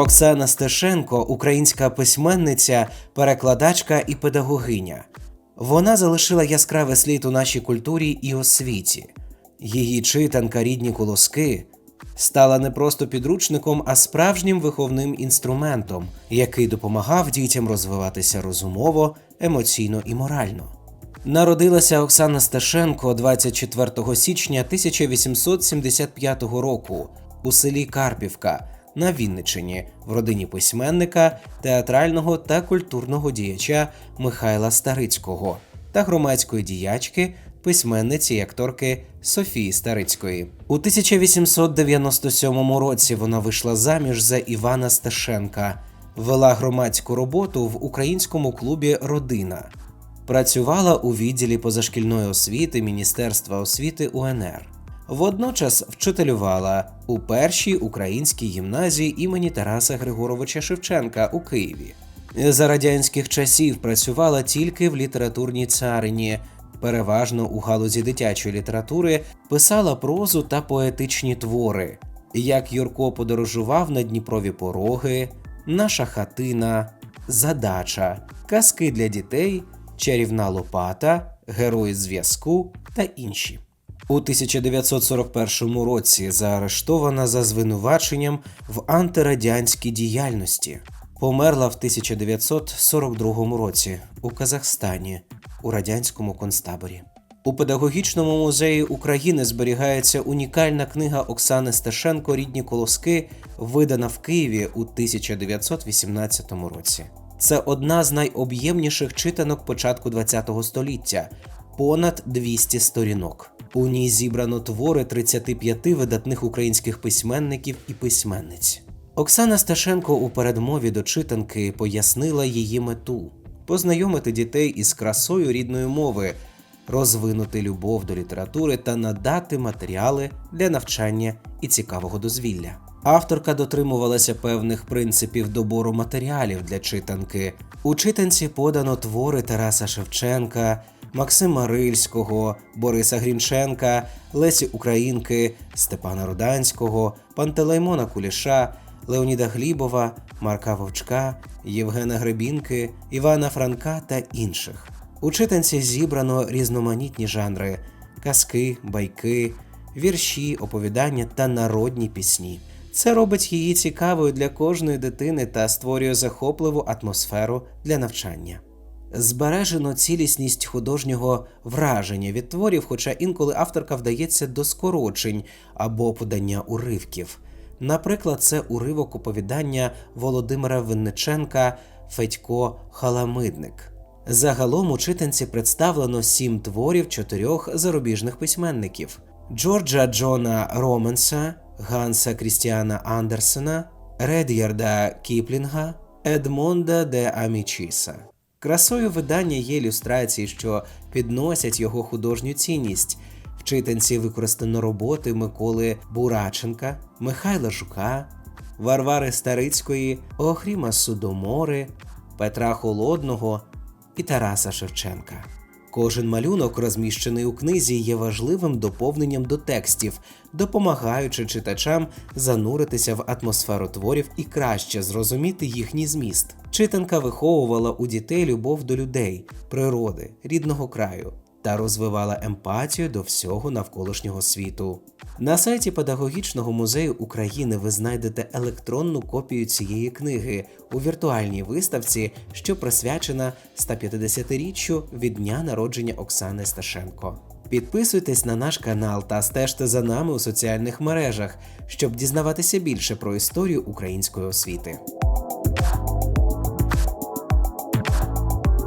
Оксана Стешенко українська письменниця, перекладачка і педагогиня. Вона залишила яскравий слід у нашій культурі і освіті. Її читанка рідні колоски стала не просто підручником, а справжнім виховним інструментом, який допомагав дітям розвиватися розумово, емоційно і морально. Народилася Оксана Сташенко 24 січня 1875 року у селі Карпівка на Вінниччині в родині письменника, театрального та культурного діяча Михайла Старицького та громадської діячки, письменниці і акторки Софії Старицької. У 1897 році вона вийшла заміж за Івана Сташенка, вела громадську роботу в українському клубі Родина. Працювала у відділі позашкільної освіти Міністерства освіти УНР. Водночас вчителювала у першій українській гімназії імені Тараса Григоровича Шевченка у Києві. За радянських часів працювала тільки в літературній царині, переважно у галузі дитячої літератури, писала прозу та поетичні твори. Як Юрко подорожував на Дніпрові пороги, Наша хатина, Задача, Казки для дітей, Чарівна Лопата, Герої зв'язку та інші. У 1941 році заарештована за звинуваченням в антирадянській діяльності. Померла в 1942 році у Казахстані у радянському концтаборі. У педагогічному музеї України зберігається унікальна книга Оксани Сташенко Рідні колоски, видана в Києві у 1918 році. Це одна з найоб'ємніших читанок початку ХХ століття понад 200 сторінок. У ній зібрано твори 35 видатних українських письменників і письменниць. Оксана Сташенко у передмові до читанки пояснила її мету познайомити дітей із красою рідної мови, розвинути любов до літератури та надати матеріали для навчання і цікавого дозвілля. Авторка дотримувалася певних принципів добору матеріалів для читанки. У читанці подано твори Тараса Шевченка, Максима Рильського, Бориса Грінченка, Лесі Українки, Степана Руданського, Пантелеймона Куліша, Леоніда Глібова, Марка Вовчка, Євгена Гребінки, Івана Франка та інших. У читанці зібрано різноманітні жанри: казки, байки, вірші, оповідання та народні пісні. Це робить її цікавою для кожної дитини та створює захопливу атмосферу для навчання. Збережено цілісність художнього враження від творів, хоча інколи авторка вдається до скорочень або подання уривків. Наприклад, це уривок оповідання Володимира Винниченка Федько Халамидник. Загалом у читанці представлено сім творів чотирьох зарубіжних письменників: Джорджа Джона Роменса, Ганса Крістіана Андерсена, Ред'ярда Кіплінга, Едмонда де Амічіса. Красою видання є ілюстрації, що підносять його художню цінність. В читанці використано роботи Миколи Бураченка, Михайла Жука, Варвари Старицької, Охріма Судомори, Петра Холодного і Тараса Шевченка. Кожен малюнок, розміщений у книзі, є важливим доповненням до текстів, допомагаючи читачам зануритися в атмосферу творів і краще зрозуміти їхній зміст. Читанка виховувала у дітей любов до людей, природи, рідного краю та розвивала емпатію до всього навколишнього світу. На сайті Педагогічного музею України ви знайдете електронну копію цієї книги у віртуальній виставці, що присвячена 150-річчю від дня народження Оксани Сташенко. Підписуйтесь на наш канал та стежте за нами у соціальних мережах, щоб дізнаватися більше про історію української освіти.